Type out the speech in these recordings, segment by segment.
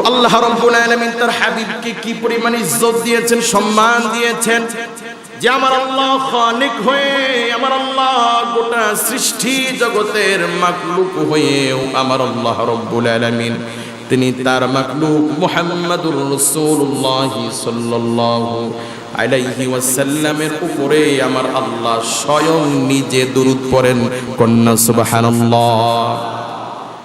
তো আল্লাহ রব্বুল আলামিন তার হাবিবকে কি পরিমাণ ইজ্জত দিয়েছেন, সম্মান দিয়েছেন? যে আমার আল্লাহ খালিক হয়ে, আমার আল্লাহ গোটা সৃষ্টি জগতের মাকলুক হয়েও আমার আল্লাহ রব্বুল আলামিন, তিনি তার মাকলুক মুহাম্মাদুর রাসূলুল্লাহ সাল্লাল্লাহু আলাইহি ওয়াসাল্লামের উপরে আমার আল্লাহ স্বয়ং নিজে দরুদ পড়েন, কন্যা সুবহানাল্লাহ।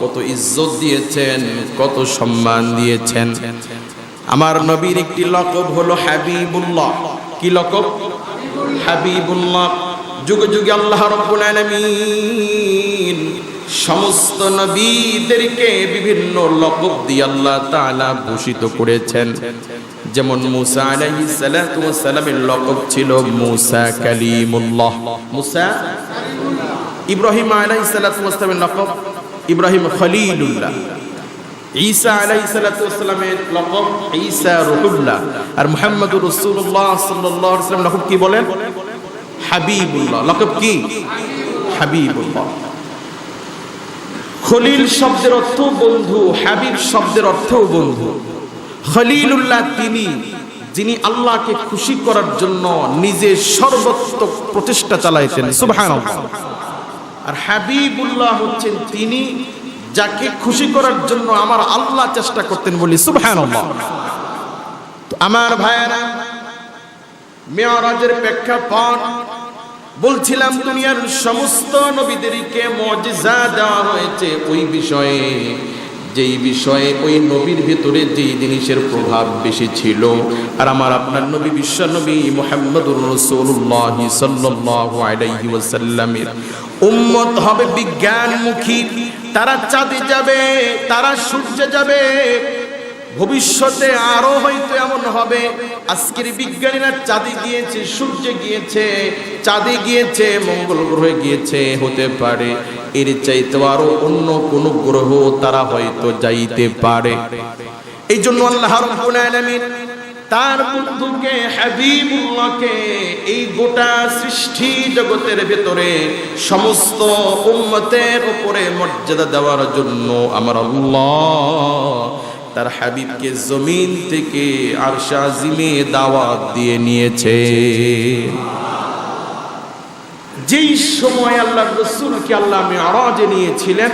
কত ইজ্জত দিয়েছেন, কত সম্মান দিয়েছেন। আমার নবীর একটি লকব হলো হাবিবুল্লাহ। কি লকব? হাবিবুল্লাহ। যুগে যুগে আল্লাহ রাব্বুল আলামিন সমস্ত নবীদেরকে বিভিন্ন লকব দিয়ে আল্লাহ তাআলা ভূষিত করেছেন। যেমন মুসা আলাইহিস সালাতু ওয়াস সালামের লকব ছিল মুসা কালিমুল্লাহ। মুসা ইব্রাহিম আলাইহিস সালাতু ওয়াস সালামের লকব? ইব্রাহিম খলিলুল্লাহ। ঈসা আলাইহিস সালাতু ওয়াস সালামের লকব ঈসা রুহুল্লাহ। আর সাল্লাল্লাহু আলাইহি ওয়াসাল্লাম লকব কি বলেন? হাবিবুল্লাহ। লকব কি? হাবিবুল্লাহ। খলিল শব্দের অর্থ বন্ধু, হাবিব শব্দের অর্থ বন্ধু। খলিলুল্লাহ তিনি, যিনি আল্লাহকে খুশি করার জন্য নিজে সর্বত্র প্রচেষ্টা চালাইতেন। সুবহানাল্লাহ। আর হাবিবুল্লাহ হচ্ছেন তিনি যাকে খুশি করার জন্য আমার আল্লাহ চেষ্টা করতেন বলি, সুবহানাল্লাহ। আমার ভাইয়েরা, মেয়রাজের প্রেক্ষাপট বলছিলাম, দুনিয়ার সমস্ত নবীদেরকে মজিজা দেওয়া হয়েছে ওই বিষয়ে। যেই বিষয়ে ওই নবীর ভিতরে যেই জিনিসের প্রভাব বেশি ছিল, আর আমার আপনার নবী বিশ্ব নবী মোহাম্মদুর রসুল্লাহ ওয়াসাল্লামের উম্মত হবে বিজ্ঞানমুখী। তারা চাঁদে যাবে, তারা সূর্যে যাবে, ভবিষ্যতে আরও হয়তো এমন হবে। আজকের বিজ্ঞানীরা চাঁদে গিয়েছে, সূর্যে গিয়েছে, চাঁদে গিয়েছে, মঙ্গল গ্রহে গিয়েছে, হতে পারে। এর চাইতে আরও অন্য কোন গ্রহ তারা হয়তো যাইতে পারে। এই জন্য আল্লাহ তার বন্ধুকে, হাবিবুল্লাহকে এই গোটা সৃষ্টি জগতের ভেতরে সমস্ত উম্মতের উপরে মর্যাদা দেওয়ার জন্য আমার আল্লাহ তার হাবিবকে জমিন থেকে আর শাজিমে দাওয়াত দিয়ে নিয়েছে। যেই সময় আল্লাহ রসুলকে আল্লাহ মেয়ারাজে নিয়েছিলেন,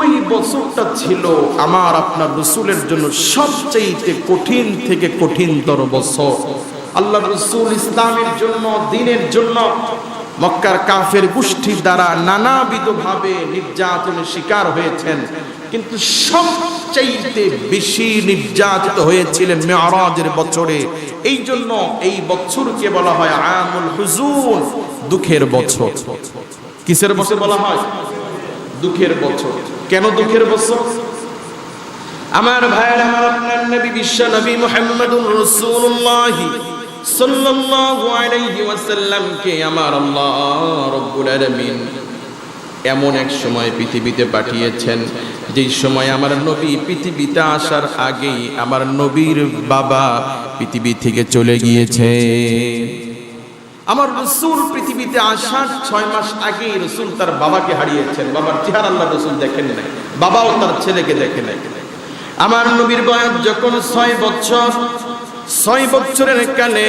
ওই বছরটা ছিল আমার আপনার রসুলের জন্য সবচেয়ে কঠিন থেকে কঠিনতর বছর। আল্লাহ রসুল ইসলামের জন্য, দিনের জন্য মক্কার কাফের গোষ্ঠীর দ্বারা নানাবিধভাবে নির্যাতনের শিকার হয়েছেন। কিন্তু সবচাইতে বেশি নির্যাতিত হয়েছিলেন মেয়ারাজের বছরে। এই জন্য এই বছরকে বলা হয় আমুল হুজুন দুঃখের বছর। কিসের বছর বলা হয়? দুঃখের বছর। কেন দুঃখের বছর? আমার ভাইয়ের, আমার আপনার নবী, বিশ্ব নবী মুহাম্মদুর রাসূলুল্লাহ সাল্লাল্লাহু আলাইহি ওয়াসাল্লামকে আমার আল্লাহ রব্বুল আলামিন এমন এক সময় পৃথিবীতে পাঠিয়েছেন, যেই সময় আমার নবী পৃথিবীতে আসার আগেই আমার নবীর বাবা পৃথিবী থেকে চলে গিয়েছে। আমার রসুল পৃথিবীতে আসার ছয় মাস আগেই রসুল তার বাবাকে হারিয়েছেন। বাবার চেহারা আল্লাহ রসুল দেখেন নাই। বাবাও তার ছেলেকে দেখে নাই। আমার নবীর বয়স যখন ছয় বছর, ছয় বছরের কালে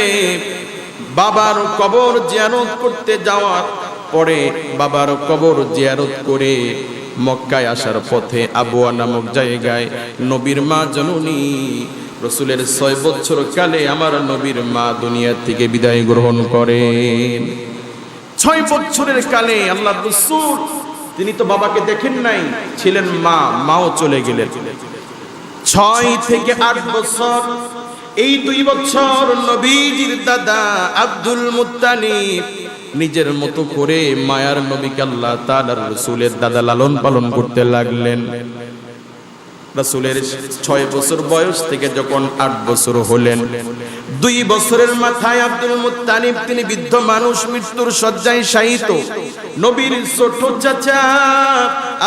বাবার কবর জিয়ারত করতে যাওয়ার পরে বাবার কবর জিয়ারত করে মক্কায় আসার পথে আবুয়া নামক জায়গায় নবীর মা জননী রসুলের ছয় বছর কালে আমার নবীর মা দুনিয়া থেকে বিদায় গ্রহণ করেন। ছয় বছরের কালে আল্লাহ রসুল, তিনি তো বাবাকে দেখেন নাই, ছিলেন মা, মাও চলে গেলেন। ছয় থেকে আট বছর, এই দুই বছর নবীজির দাদা আব্দুল মুত্তালিব নিজের মতো করে মায়ার নবীকে আল্লাহ তাআলার রাসূলের দাদা লালন পালন করতে লাগলেন। রাসূলের ছয় বছর বয়স থেকে যখন আট বছর হলেন, দুই বছরের মাথায় আব্দুল মুত্তালিব, তিনি বৃদ্ধ মানুষ, মৃত্যুর শয্যায় শায়িত। নবীর ছোট চাচা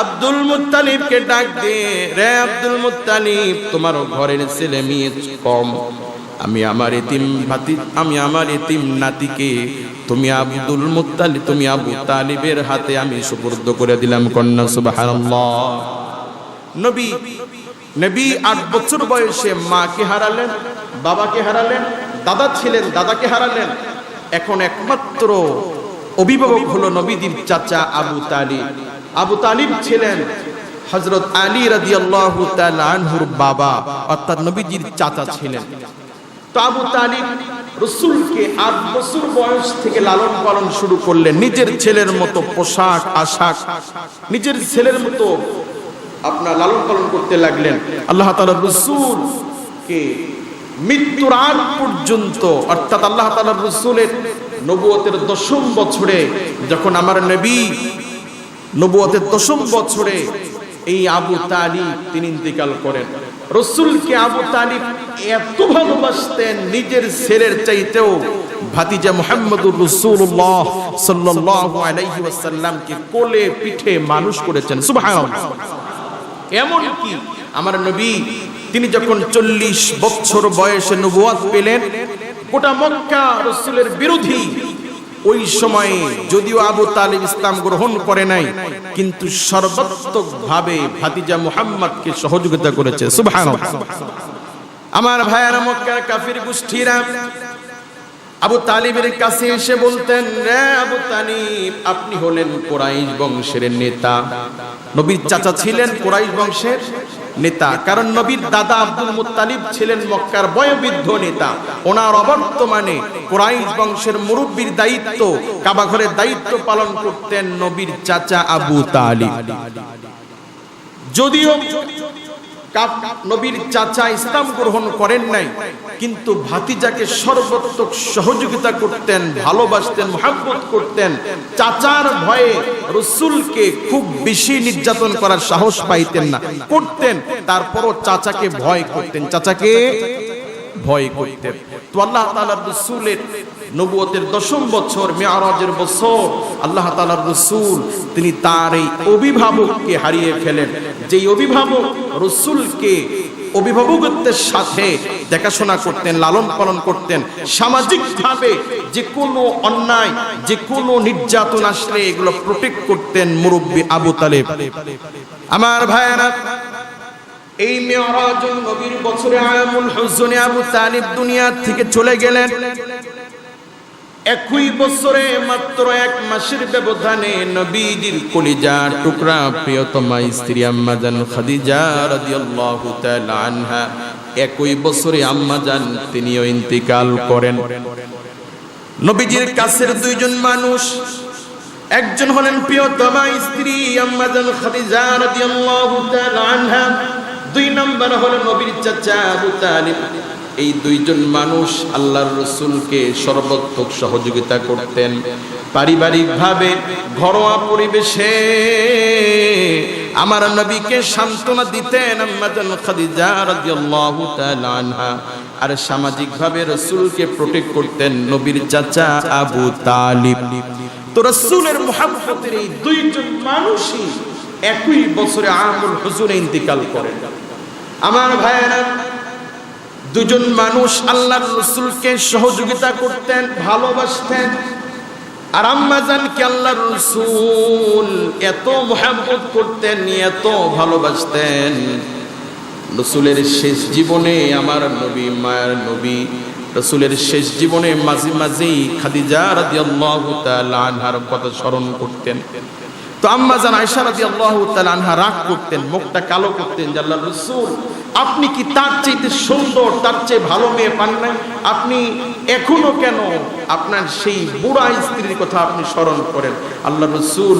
আব্দুল মুত্তালিবকে ডাক দিয়ে, রে আব্দুল মুত্তালিব, তোমার ঘরের ছেলে মেয়ে কম। আমি আমার এতিম ভাতি, আমি আমার এতিম নাতিকে, তুমি আব্দুল মুত্তালিব তুমি আবু তালিবের হাতে আমি সুপুর্দ করে দিলাম কন্যা, সুবহানাল্লাহ। নবী নবী আট বছর বয়সে মাকে হারালেন, বাবাকে হারালেন, দাদা ছিলেন, দাদাকে হারালেন। এখন একমাত্র অভিভাবক হলো নবীদীপ চাচা আবু তালিব আবু তালিব ছিলেন হজরত আলী রাদিয়াল্লাহু তাআলা আনহুর বাবা, অর্থাৎ নবীজির চাচা ছিলেন। তো আবু তালিব রসুলকে আট বছর বয়স থেকে লালন পালন শুরু করলেন। নিজের ছেলের মতো পোশাক, আশাক, নিজের ছেলের মতো আপনার লালন পালন করতে লাগলেন। আল্লাহ তাআলা রসুল কে মৃত্যুর আগ পর্যন্ত, অর্থাৎ আল্লাহ তাআলা রসুলের নবুয়তের দশম বছরে যখন আমার নবী নবুয়তের দশম বছরে এই আবু তালিব তিনি ইন্তিকাল করেন। রসুলকে আবু তালিব এত ভালোবাসতেন, নিজের ছেলের চাইতেও। ভাতিজা মুহাম্মদুর রাসূলুল্লাহ সাল্লাল্লাহু আলাইহি ওয়াসাল্লামকে কোলে পিঠে মানুষ করেছেন। সুবহানাল্লাহ। এমন কি? আমার নবী, তিনি যখন চল্লিশ বছর বয়সে নবুয়াত পেলেন, গোটা মক্কা রসুলের বিরোধী। ওই সময়ে যদিও আবু তালিব ইসলাম গ্রহণ করে নাই, কিন্তু সর্বাত্মক ভাবে ভাতিজা মুহাম্মদকে সহযোগিতা করেছে। আমার ভাইয়ারা মক্কার কাফির গোষ্ঠীরা, আবু তালিবের কাছে এসে বলতেন, রে আবু তালিব, আপনি হলেন কোরাইশ বংশের নেতা। নবীর চাচা ছিলেন কোরাইশ বংশের নেতা। কারণ নবীর দাদা আব্দুল মুত্তালিব ছিলেন মক্কার বয়োবৃদ্ধ নেতা। ওনার অবর্তমানে কোরাইশ বংশের মুরব্বীর দায়িত্ব কাবাঘরের দায়িত্ব পালন করতেন নবীর চাচা আবু তালিব। যদিও নবীর চাচা ইসলাম গ্রহণ করেন নাই কিন্তু ভাতিজাকে সর্বাত্মক সহযোগিতা করতেন, ভালোবাসতেন, মহাব্বত করতেন। চাচার ভয়ে রসুলকে খুব বেশি নির্যাতন করার সাহস পাইতেন না। করতেন, তারপরও চাচাকে ভয় করতেন। চাচাকে ভয় করতেন। তো আল্লাহ তাআলার রাসূলের নবুয়তের দশম বছর, মেয়ারাজের বছর, আল্লাহ তাআলার রাসূল, তিনি তার এই অভিভাবককে হারিয়ে ফেলেন। যেই অভিভাবক রসুলকে অভিভাবকত্বের সাথে দেখাশোনা করতেন, লালন পালন করতেন। সামাজিকভাবে যে কোনো অন্যায়, যে কোনো নির্যাতন আসলে এগুলো প্রোটেক্ট করতেন মুরব্বী আবু তালেব। আমার ভাইয়েরা, এই মেয়রাজ নবীর বছরে আয়ামুল হুজনে আবু তালিব দুনিয়ার থেকে চলে গেলেন। একই বছরে মাত্র এক মাসের ব্যবধানে নবীজির কলিজা টুকরা প্রিয়তমা স্ত্রী আম্মাজান খাদিজা রাদিয়াল্লাহু তাআলা আনহা। একই বছরে আম্মাজান তিনিও ইন্তিকাল করেন। নবীজির কাছের দুইজন মানুষ, একজন হলেন প্রিয়তমা স্ত্রী আম্মাজান খাদিজা রাদিয়াল্লাহু তাআলা আনহা। দুই নম্বর হলো নবীর চাচা আবু তালিব। এই দুইজন মানুষ আল্লাহর রসুলকে সর্বাত্মক সহযোগিতা করতেন। পারিবারিকভাবে, ঘরোয়া পরিবেশে আমার নবীকে সান্ত্বনা দিতেন আম্মাজান খাদিজা রাদিয়াল্লাহু তাআলা আনহা। আর সামাজিকভাবে রসুলকে প্রোটেক্ট করতেন নবীর চাচা আবু তালিব। তো রসুলের মোহাম্মতের এই দুইজন মানুষই একই বছরে আমুল হুজুরে ইন্তিকাল করেন। আমার ভাইয়েরা দুজন মানুষ আল্লাহর রসুলকে সহযোগিতা করতেন, ভালোবাসতেন। আর আম্মাজানকে আল্লাহর রসুল এত মোহাম্মত করতেন, এত ভালোবাসতেন। রসুলের শেষ জীবনে আমার নবী, মায়ের নবী, রসুলের শেষ জীবনে মাঝে মাঝেই খাদিজা রাদিয়াল্লাহু তাআলা আনহার কথা স্মরণ করতেন। তো আম্মা জান আয়েশা রাদিয়াল্লাহু তাআলা আনহা রাগ করতেন, মুখটা কালো করতেন, যে আল্লাহর রাসূল, আপনি কি তার চাইতে সুন্দর, তার চেয়ে ভালো মেয়ে পান নাই? আপনি এখনও কেন আপনার সেই বুড়া স্ত্রীর কথা আপনি স্মরণ করেন? আল্লাহ রসুল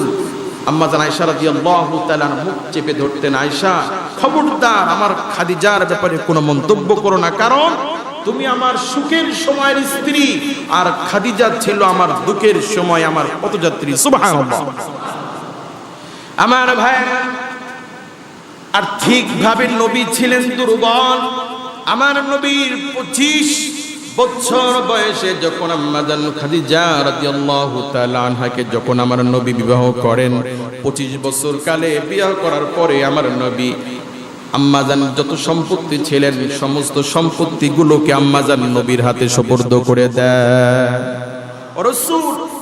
আম্মা জান আয়েশা রাদিয়াল্লাহু তাআলা মুখ চেপে ধরতেন, আয়েশা, খবরদার, আমার খাদিজার ব্যাপারে কোনো মন্তব্য করো না, কারণ তুমি আমার সুখের সময়ের স্ত্রী, আর খাদিজা ছিল আমার দুঃখের সময় আমার পথযাত্রী। সুবহানাল্লাহ। আমার ভাই, আর ঠিকভাবে নবী ছিলেন দুর্বল। আমার নবীর পঁচিশ বছর বয়সে যখন আম্মাজান খাদিজা রাদিয়াল্লাহু তাআলা আনহাকে যখন আমার নবী বিবাহ করেন, পঁচিশ বছর কালে বিবাহ করার পরে আমার নবী আম্মাজান যত সম্পত্তি ছিলেন, সমস্ত সম্পত্তিগুলোকে আম্মাজান নবীর হাতে সোপর্দ করে দেয়।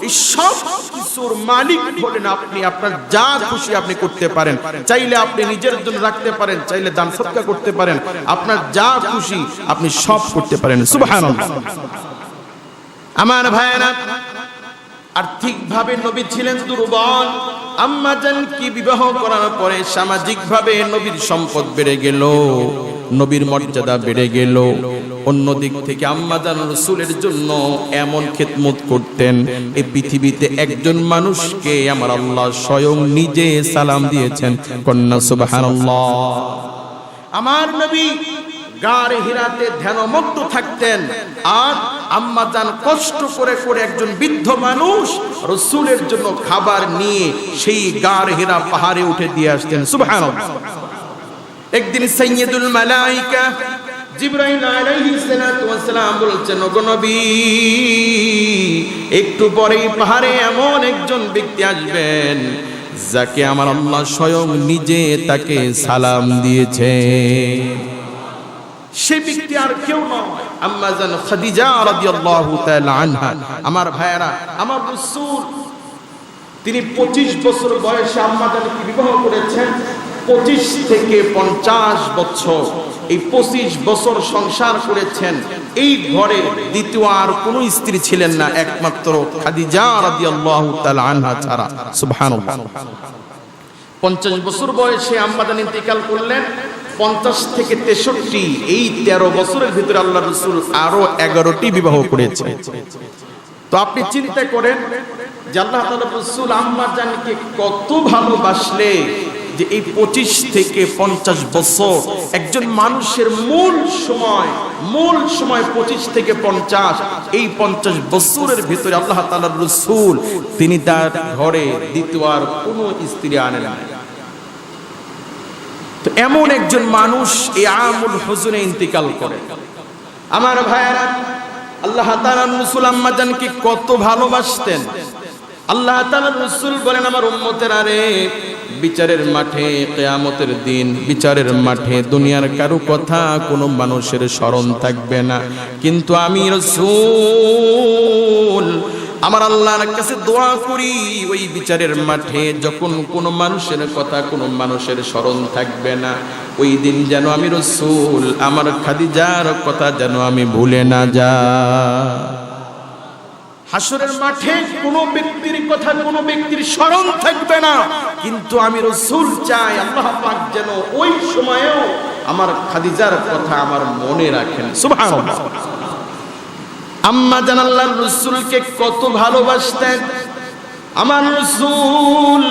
এই সব কিছুর মালিক বলেন আপনি, আপনার যা খুশি আপনি করতে পারেন। চাইলে আপনি নিজের জন্য রাখতে পারেন, চাইলে দান সৎকার করতে পারেন। আপনার যা খুশি আপনি সব করতে পারেন। সুবহানাল্লাহ। আমার ভাইয়েরা, আর্থিকভাবে নবী ছিলেন দুর্বল। আম্মাজান কি বিবাহ করার পরে সামাজিকভাবে নবীর সম্পদ বেড়ে গেল। নবীর মর্যাদা বেড়ে গেল। অন্য দিক থেকে আম্মাজান রসুলের জন্য এমন খেদমত করতেন এই পৃথিবীতে একজন মানুষকে আমার আল্লাহ স্বয়ং নিজে সালাম দিয়েছেন, কন্যা সুবহানাল্লাহ। আমার নবী গাড়ে হীরাতে ধ্যানমগ্ন থাকতেন। আর আম্মা যান কষ্ট করে করে একজন বৃদ্ধ মানুষ রসুলের জন্য খাবার নিয়ে সেই গাড় হীরা পাহাড়ে উঠে দিয়ে আসতেন। সুবহানাল্লাহ। একদিন সৈয়দুল মালাইকা জিব্রাইল আলাইহিস সালাতু ওয়াস সালাম বলছেন, ওগো নবী, একটু পরেই পাহাড়ে এমন একজন ব্যক্তি আসবেন, যাকে আমার আল্লাহ স্বয়ং নিজে তাকে সালাম দিয়েছে। সে ব্যক্তি আর কেউ নয়, আম্মা জান খাদিজা রাদিয়াল্লাহু তাআলা আনহা। আমার ভাইয়েরা, আমার রাসূল, তিনি 25 বছর বয়সে আম্মা জানকে বিবাহ করেছেন। 25 থেকে 50 বছর। এই 25 বছর সংসার করেছেন। এই ঘরে দ্বিতীয় আর কোনো স্ত্রী ছিলেন না, একমাত্র খাদিজা রাদিয়াল্লাহু তাআলা আনহা ছাড়া। সুবহানাল্লাহ। পঞ্চাশ বছর বয়সে আম্মাদান ইন্তেকাল করলেন। পঞ্চাশ থেকে তেষট্টি, এই তেরো বছরের ভিতরে আল্লাহ রসুল আরও এগারোটি বিবাহ করেছে তো আপনি চিন্তা করেন যে আল্লাহ রসুল আম্মাজানকে কত ভালোবাসলে। যে এই পঁচিশ থেকে পঞ্চাশ বছর একজন মানুষের মূল সময় মূল সময় পঁচিশ থেকে পঞ্চাশ, এই পঞ্চাশ বছরের ভিতরে আল্লাহ তাআলার রসুল, তিনি তার ঘরে দ্বিতীয় আর কোনো স্ত্রী আনেন নাই। তো এমন একজন মানুষ এই আমুল হুজুরে ইন্তিকাল করে। আমার ভাইয়েরা, আল্লাহ তাআলা রসুল আম্মাজানকে কত ভালোবাসতেন। আল্লাহ তাআলা রসুল বলেন, আমার উম্মতের আরে বিচারের মাঠে, কেয়ামতের দিন বিচারের মাঠে দুনিয়ার কারও কথা কোনো মানুষের স্মরণ থাকবে না। কিন্তু আমি রসুল, আমার আল্লাহর কাছে দোয়া করি, ওই বিচারের মাঠে যখন কোনো মানুষের কথা কোনো মানুষের স্মরণ থাকবে না, ওই দিন যেন আমি রসুল, আমার খাদিজার কথা যেন আমি ভুলে না যা হাসরের মাঠে কোনো ব্যক্তির কথা, কোনো ব্যক্তির স্মরণ থাকবে না। কিন্তু আমি রসুল চাই, আল্লাহ পাক যেন ওই সময়েও আমার খাদিজার কথা আমার মনে রাখেন। আম্মা জানাল্লাহর রসুলকে কত ভালোবাসতেন। আমার রসুল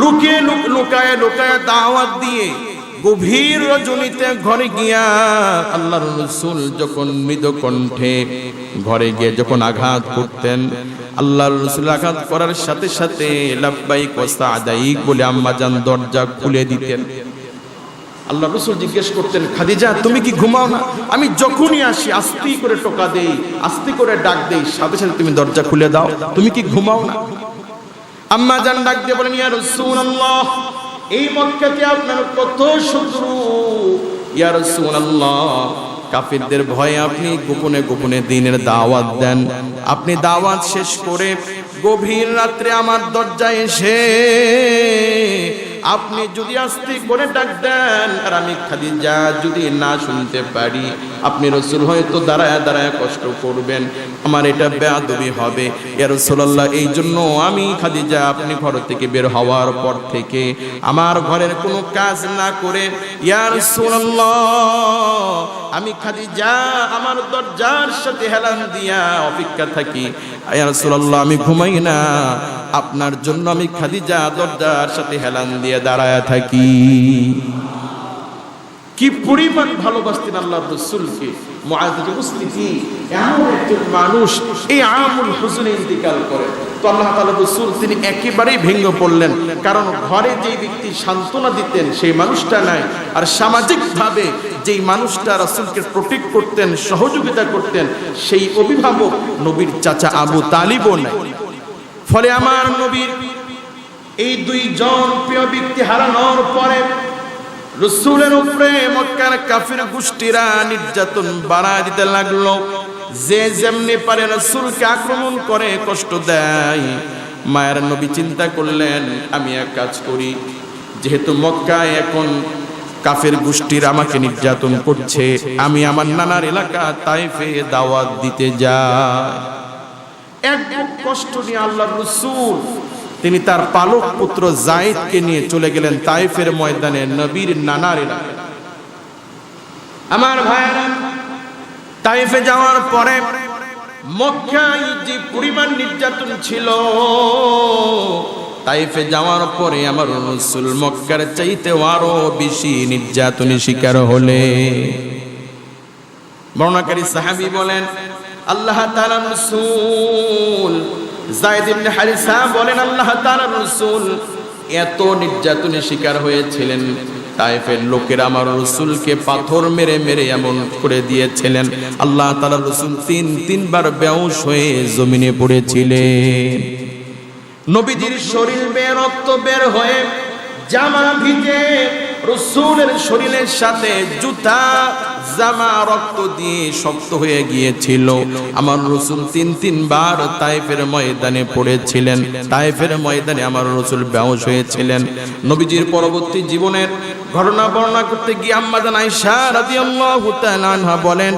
লুকে লুকায় লুকায় দাওয়াত দিয়ে গভীর রজনীতে ঘরে গিয়া আল্লাহর রসুল যখন মৃদ কণ্ঠে ঘরে গিয়ে যখন আঘাত করতেন আল্লাহর রসুল আঘাত করার সাথে সাথে লাব্বাইক ওয়াস্তা আদাইক বলে আম্মা জান দরজা খুলে দিতেন। আল্লাহ রসুল জিজ্ঞেস করতেন, খাদিজা, তুমি কি ঘুমাও না? আমি যখনই আসি, আস্তি করে টোকা দেই, আস্তি করে ডাক দেই, সাথে সাথে তুমি দরজা খুলে দাও, তুমি কি ঘুমাও না? আম্মা জান ডাক দিয়ে বলেন, ইয়া রাসূলুল্লাহ এই মক্কাতে আপনার কত শত্রু? ইয়া রাসূলুল্লাহ, কাফিরদের ভয়ে আপনি গোপনে গোপনে দিনের দাওয়াত দেন। আপনি দাওয়াত শেষ করে গভীর রাত্রে আমার দরজায় এসে আপনি যদি আস্তে করে ডাক দেন, আর আমি খাদিজা যদি না শুনতে পারি, আপনি রসুল হয়তো দাঁড়ায় দাঁড়ায় কষ্ট করবেন। আমার এটা বেয়াদবি হবে। ইয়া রাসূলুল্লাহ, এই জন্য আমি খাদিজা, আপনি ঘর থেকে বের হওয়ার পর থেকে আমার ঘরের কোনো কাজ না করে, ইয়া রাসূলুল্লাহ, আমি খাদিজা, আমার দরজার সাথে হেলান দিয়া অপেক্ষা থাকি। ইয়া আমি ঘুমাই না। আপনার জন্য আমি খাদিজা দরজার সাথে হেলান দিয়ে দাঁড়ায় থাকি। কি পরিমাণ ভালোবাসতেন আল্লাহ রসুলকে? কারণ ঘরে ব্যক্তি সান্ত্বনা দিতেন, সেই মানুষটা নাই। আর সামাজিকভাবে যেই মানুষটা রাসূলকে প্রোটেক্ট করতেন, সহযোগিতা করতেন, সেই অভিভাবক নবীর চাচা আবু তালিবও নাই। ফলে আমার নবীর এই দুইজন প্রিয় ব্যক্তি হারানোর পরে রসুলের উপরে মক্কার কাফির গোষ্ঠীরা নির্যাতন বাড়া দিতে লাগল। যে যেমনি পারে রসুলকে আক্রমণ করে কষ্ট দেয়। মায়ের নবী চিন্তা করলেন, আমি এক কাজ করি। যেহেতু মক্কায় এখন কাফের গোষ্ঠীর আমাকে নির্যাতন করছে, আমি আমার নানার এলাকা তাই তাইফে দাওয়াত দিতে যাই। এক কষ্ট নিয়ে আল্লাহ রসুল তিনি তার পালক পুত্র জায়েদকে নিয়ে চলে গেলেন তাইফের ময়দানে, নবীর নানার আমার ভাইয়েরা তাইফে যাওয়ার পরে নির্যাতন ছিল তাইফে যাওয়ার পরে আমার মক্কার চাইতে আরও বেশি নির্যাতনের শিকার হলে। বলেন, আল্লাহ রাসূল যায়েদ ইবনে হারিসা বলেন, আল্লাহ তাআলা রাসূল এত নির্যাতনের শিকার হয়েছিলেন। তাইফের লোকের আমার রসুলকে পাথর মেরে মেরে এমন করে দিয়েছিলেন। আল্লাহ তাআলা রসুল তিন, তিনবার বেউস হয়ে জমিনে পড়েছিলেন। নবীজির শরীর বের রক্ত বের হয়ে জামা ভিজে রসুলের শরীরের সাথে জুতা জামা রক্ত দিয়ে শক্ত হয়ে গিয়েছিল। আমার রসুল তিন তিনবার তাইফের ময়দানে পড়েছিলেন। তাইফের ময়দানে আমার রসুল ব্যবস হয়েছিলেন। নবীজির পরবর্তী জীবনের ঘটনা বর্ণনা করতে গিয়ে আম্মাদান আয়েশা রাদিয়াল্লাহু তাআলা আনহা বলেন,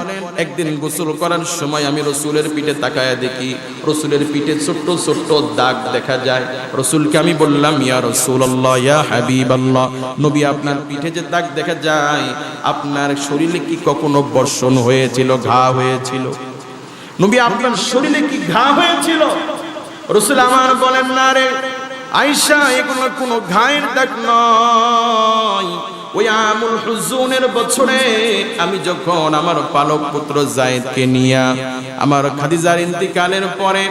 একদিন গোসল করার সময় আমি রসুলের পিঠে তাকায়া দেখি, রসুলের পিঠে ছোট্ট ছোট্ট দাগ দেখা যায়। রসুলকে আমি বললাম, ইয়া রসুল্লাহ ইয়া হাবিব আল্লাহ নবী আপনার পিঠে যে দাগ দেখা যায়, আপনার শরীরে কি কখনো বর্ষণ হয়েছিল, ঘা হয়েছিল? নবী, আপনার শরীরে কি ঘা হয়েছিল? রসুল আমার বলেন, না রে আয়সা এগুলো কোনো ঘায়ের দেখ নয়। ওই আমুল হুজুনের বছরে আমি যখন আমার পালক পুত্র জায়েদকে নিয়ে, আমার খাদিজার ইন্তিকালের পরে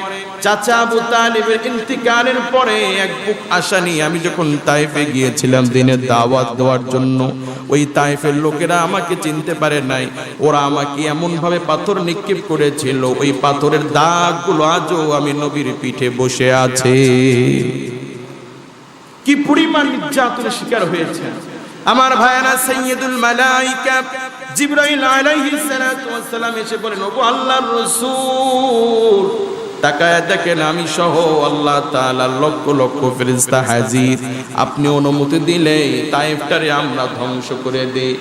চাচা আবু তালিবের ইন্তিকালের পরে এক বুক আশা নিয়ে আমি যখন তাইফে গিয়েছিলাম দিনের দাওয়াত দেওয়ার জন্য, ওই তাইফের লোকেরা আমাকে চিনতে পারে নাই। ওরা আমাকে এমন ভাবে পাথর নিক্ষেপ করেছিল, ওই পাথরের দাগগুলো আজও আমি নবীর পিঠে বসে আছে। কি পরিমাণ নির্যাতনের শিকার হয়েছে আমার ভাইয়েরা সৈয়দুল মালাইকা জিব্রাইল আলাইহিস সালাতু ওয়াস সালাম এসে বলেন, ওগো আল্লাহর রাসূল তাকায় দেখেন আমি সহ আল্লাহ তাআলা লক্ষ লক্ষ ফেরেশতা হাজির। আপনি অনুমতি দিলে তাইফটারে আমরা ধ্বংস করে দেই।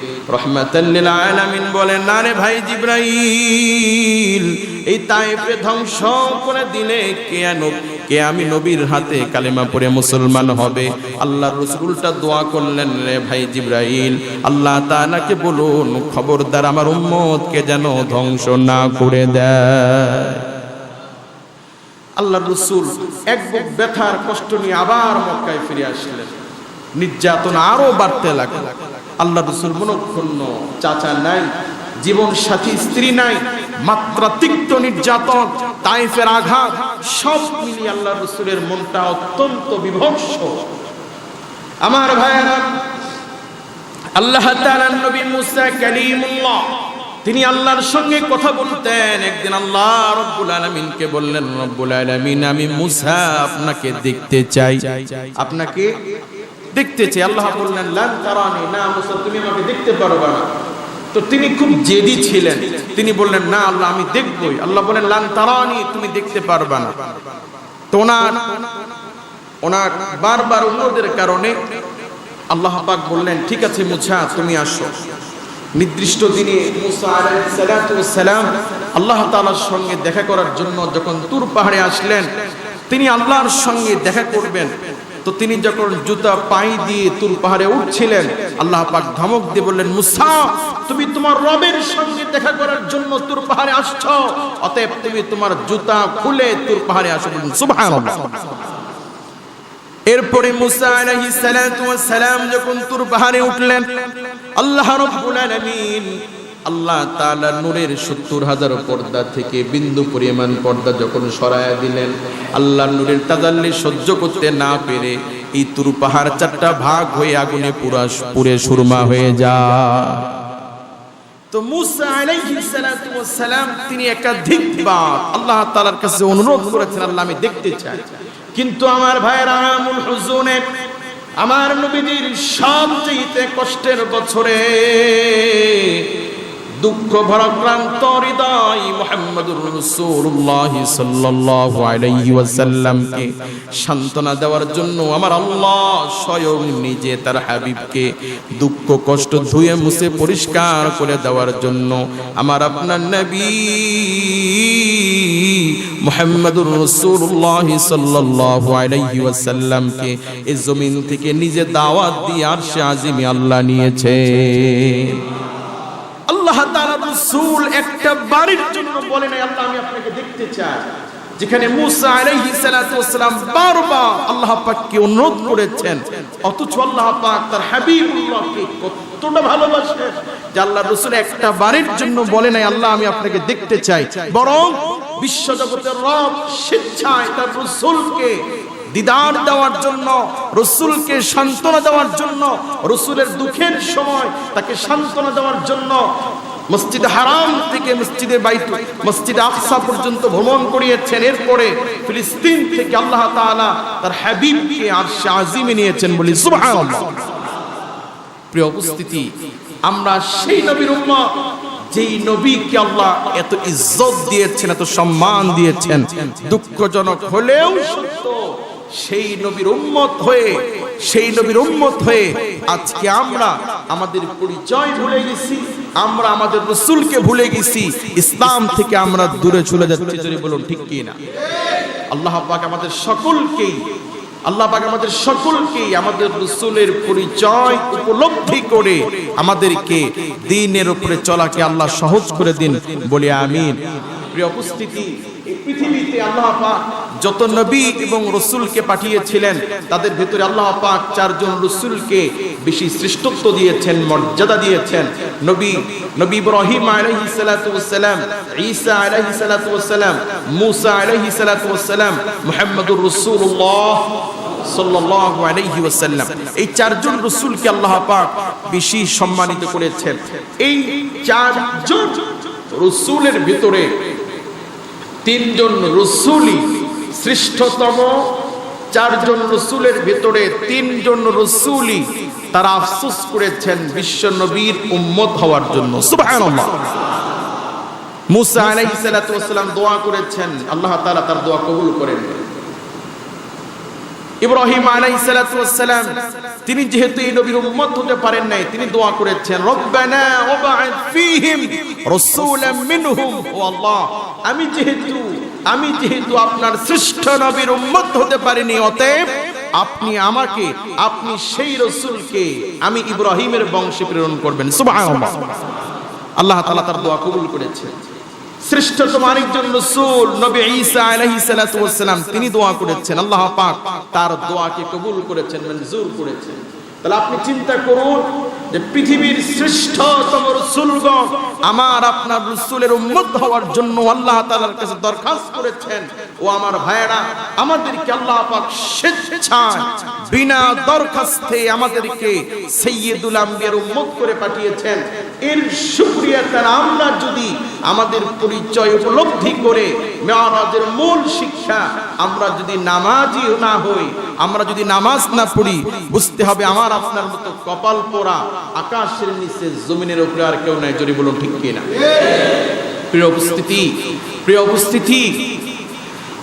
লিল আলামিন বলেন, না রে ভাই জিব্রাইল, এই তাইফে ধ্বংস করে দিলে কেন কে আমি নবীর হাতে কালেমা পড়ে মুসলমান হবে? আল্লাহ রসুলটা দোয়া করলেন, রে ভাই জিব্রাইল, আল্লাহ তাআলাকে বলুন, খবরদার আমার উম্মতকে যেন ধ্বংস না করে দেয়। আল্লাহ রসুল এক বুক ব্যথার কষ্ট নিয়ে আবার মক্কায় ফিরে আসলেন। নির্যাতন আরও বাড়তে লাগল। আল্লাহ রসুল মনক্ষুণ্ণ, চাচা নাই, জীবন সাথী, স্ত্রী নাই মাত্রাতিক্ত নির্যাতন, তাইফের আঘাত, সব মিলিয়ে আল্লাহ রসুলের মনটা অত্যন্ত বিভৎস। আমার ভাইয়েরা, আল্লাহ তাআলার নবী মুসা কালিমুল্লাহ তিনি আল্লাহর সঙ্গে কথা বলতেন। একদিন আল্লাহ রব্বুল আলামিনকে বললেন, রব্বুল আলামিন, আমি মুসা আপনাকে দেখতে চাই। আপনাকে দেখতে চাই। আল্লাহ বললেন, লান তারানি, না মুসা, তুমি আমাকে দেখতে পারবে না। তো তিনি খুব জেদি ছিলেন। তিনি বললেন, না আল্লাহ, আমি দেখবই। আল্লাহ বলেন লান তারানি, তুমি দেখতে পারবে না। তো ওনার ওনার বারবার অন্যদের কারণে আল্লাহ পাক বললেন, ঠিক আছে মুছা তুমি আসো। নির্দিষ্ট দিনে সালাম আল্লাহ তাআলার সঙ্গে দেখা করার জন্য যখন তুর পাহাড়ে আসলেন, তিনি আল্লাহর সঙ্গে দেখা করবেন। তো তিনি যখন জুতা পাই দিয়ে তুর পাহাড়ে উঠছিলেন, আল্লাহ পাক ধমক দিয়ে বললেন, মুসা, তুমি তোমার রবের সঙ্গে দেখা করার জন্য তুর পাহাড়ে আসছো, অতএব তুমি তোমার জুতা খুলে তুর পাহাড়ে আসো সুবহানাল্লাহ। এরপরে মুসা সালাম যখন তুর পাহাড়ে উঠলেন, আল্লাহ আলামিন আল্লাহ তাআলা নূরের সত্তর হাজার পর্দা থেকে বিন্দু পরিমাণ পর্দা যখন সরায়া দিলেন, আল্লাহ নূরের তাজাল্লি সহ্য করতে না পেরে এই তুরু পাহাড় চারটা ভাগ হয়ে আগুনে পুরা পুরে সুরমা হয়ে যায়। তো মুসা আলাইহিস সালাতু ওয়াস সালাম তিনি একাধিকবার আল্লাহ তাআলার কাছে অনুরোধ করেছেন, আল্লাহ আমি দেখতে চাই। কিন্তু আমার ভাইয়েরা আমুল হুজুনে আমার নবীজির সবচেয়ে কষ্টের বছরে দুঃখ ভরাক্রান্ত হৃদয় মোহাম্মদুর রাসূলুল্লাহ সাল্লাল্লাহু আলাইহি ওয়াসাল্লামকে সান্ত্বনা দেওয়ার জন্য আমার আল্লাহ স্বয়ং নিজে তার হাবিবকে দুঃখ কষ্ট ধুয়ে মুছে পরিষ্কার করে দেওয়ার জন্য আমার আপনার নবী মোহাম্মদুর সাল্লাল্লাহু আলাইহি ওয়াসাল্লামকে এই জমিন থেকে নিজে দাওয়াত দিয়ে আল্লাহ নিয়েছে। আল্লাহ তাআলা একটা বাড়ির জন্য বলে নাই, আল্লাহ, আমি আপনাকে দেখতে চাই। যেখানে মুসা আলাইহিস সালাতু ওয়াসসালাম বারবার আল্লাহ পাককে অনুরোধ করেছেন, অথচ আল্লাহ পাক তার হাবিবুল্লাহকে কতটা ভালোবাসেন যে আল্লাহ একটা বাড়ির জন্য বলে নাই, আল্লাহ, আমি আপনাকে দেখতে চাই। বরং বিশ্বজগতের রব স্বেচ্ছায় তার রাসূলকে দিদার দেওয়ার জন্য, রসুলকে সান্ত্বনা দেওয়ার জন্য, রসুলের দুঃখের সময় তাকে সান্ত্বনা দেওয়ার জন্য মসজিদ হারাম থেকে মসজিদে বাইত, মসজিদ আফসা পর্যন্ত ভ্রমণ করিয়েছেন। এরপরে ফিলিস্তিন থেকে আল্লাহ তাআলা তার হাবিবকে আরশে আজিমে নিয়েছেন বলি, সুবহানাল্লাহ। প্রিয় উপস্থিতি, আমরা সেই নবীর উম্মত যেই নবীকে আল্লাহ এত ইজ্জত দিয়েছেন, এত সম্মান দিয়েছেন, দুঃখজনক হলেও সেই নবীর উম্মত হয়ে, সেই নবীর উম্মত হয়ে আজকে আমরা আমাদের পরিচয় ভুলে গেছি, আমরা আমাদের রসুলকে ভুলে গেছি, ইসলাম থেকে আমরা দূরে চলে যাচ্ছি। যদি বলুন, ঠিক কি না আল্লাহ আমাদের সকলকেই আল্লাহ পাক আমাদের সকলকে, আমাদের রসুলের পরিচয় উপলব্ধি করে আমাদেরকে দিনের উপরে চলাকে আল্লাহ সহজ করে দিন। বলে আমিন। প্রিয় উপস্থিতি যত নবী এবং রসুলকে পাঠিয়েছিলেন, তাদের ভিতরে আল্লাহ পাক চারজন রসুলকে বেশি শ্রেষ্ঠত্ব দিয়েছেন, মর্যাদা দিয়েছেন। নবী নবী ইব্রাহিম আলাইহিস সালাতু ওয়াসসালাম, ঈসা আলাইহিস সালাতু মুসা আলাইহিস সালাতু মুহাম্মদুর রাসূলুল্লাহ সাল্লাল্লাহু আলাইহি ওয়াসাল্লাম। এই চারজন রাসূলকে আল্লাহ পাক বেশি সম্মানিত করেছেন। এই চারজন রসুলের ভিতরে তিনজন রসুলই শ্রেষ্ঠতম, চারজন রসুলের ভিতরে তিনজন রসুলই তারা আফসুস করেছেন বিশ্ব নবীর উম্মত হওয়ার জন্য। মুসা আলাইহিস ওয়াসসালাম দোয়া করেছেন, আল্লাহ তাআলা তার দোয়া কবুল করেন। ইব্রাহিম ওয়াসসালাম তিনি যেহেতু এই নবীর উম্মত হতে পারেন নাই, তিনি দোয়া করেছেন, রব্বানা ওয়াবা'আদ ফীহিম রাসূলাম মিনহুম ও আল্লাহ, আমি যেহেতু আমি যেহেতু আপনার শ্রেষ্ঠ নবীর উম্মত হতে পারিনি, অতএব আপনি আমাকে, আপনি সেই রসুলকে আমি ইব্রাহিমের বংশে প্রেরণ করবেন। সুবহানাল্লাহ। আল্লাহ তাআলা তার দোয়া কবুল করেছেন। তিনি দোয়া করেছেন, আল্লাহ পাক তার দোয়াকে কবুল করেছেন, মঞ্জুর করেছেন। তাহলে আপনি চিন্তা করুন যে পৃথিবীর শ্রেষ্ঠতম রসুলগণ আমার আপনার রসুলের উম্মত হওয়ার জন্য আল্লাহ তাআলার কাছে দরখাস্ত করেছেন। ও আমার ভাইয়েরা, আমাদেরকে আল্লাহ পাক স্বেচ্ছায় বিনা দরখাস্তে আমাদেরকে সৈয়দুল আম্বিয়ার উম্মত করে পাঠিয়েছেন। এর শুকরিয়া তার আমরা যদি আমাদের পরিচয় উপলব্ধি করে, মেয়ারাজের মূল শিক্ষা, আমরা যদি নামাজি না হই, আমরা যদি নামাজ না পড়ি, বুঝতে হবে আমার আপনার মতো কপাল পোড়া আকাশের নিচে জমিনের উপরে আর কেউ নাই, যদি বলুন ঠিক কিনা। প্রিয় উপস্থিতি প্রিয় উপস্থিতি,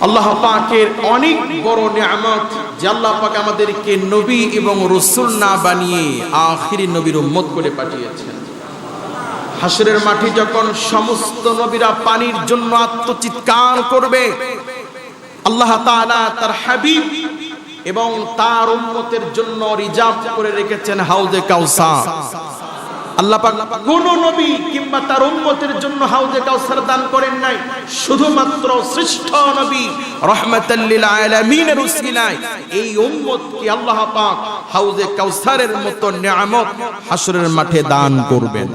আল্লাহ পাকের অনেক বড় নিয়ামত যে আল্লাহ পাক আমাদেরকে নবী এবং রসুল না বানিয়ে আখিরি নবীর উম্মত করে পাঠিয়েছেন। হাসরের মাঠে যখন সমস্ত নবীরা পানির জন্য আত্মচিৎকার করবে, আল্লাহ তাআলা তার হাবিব এবং তার উম্মতের জন্য রিজার্ভ করে রেখেছেন হাউজে কাউসার। আল্লাহ কোন নবী কিংবা তার উম্মতের জন্য হাউজে কাউসার দান করেন নাই। শুধুমাত্র শ্রেষ্ঠ নবী রহমাতাল লিল আলামিনের এই উম্মতকে আল্লাহ পাক হাউজে কাউসারের মতো নিয়ামত হাসরের মাঠে দান করবেন।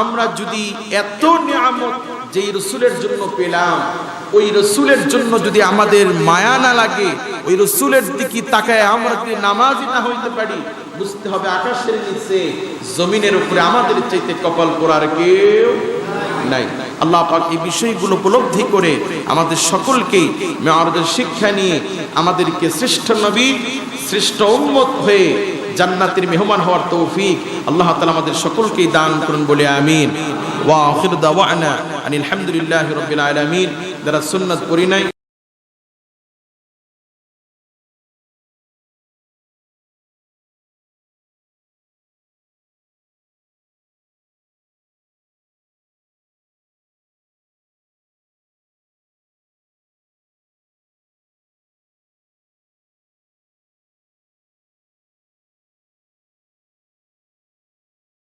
আমরা যদি এত নিয়ামত যেই রসুলের জন্য পেলাম, ওই রসুলের জন্য যদি আমাদের মায়া না লাগে, ওই রসুলের দিকে তাকায় আমরা যদি নামাজি না হইতে পারি, বুঝতে হবে আকাশের নিচে, জমিনের উপরে আমাদের চাইতে কপাল করার কেউ নাই। আল্লাহ পাক এই বিষয়গুলো উপলব্ধি করে আমাদের সকলকে মেয়রদের শিক্ষা নিয়ে আমাদেরকে শ্রেষ্ঠ নবী, শ্রেষ্ঠ উম্মত হয়ে জান্নাতের মেহমান হওয়ার তৌফিক আল্লাহ তালা আমাদের সকলকেই দান করুন বলে আমিন। ওয়া আখির দাওয়ানা আনিল হামদুলিল্লাহি রাব্বিল আলামিন। যারা সুন্নাত পড়ি নাই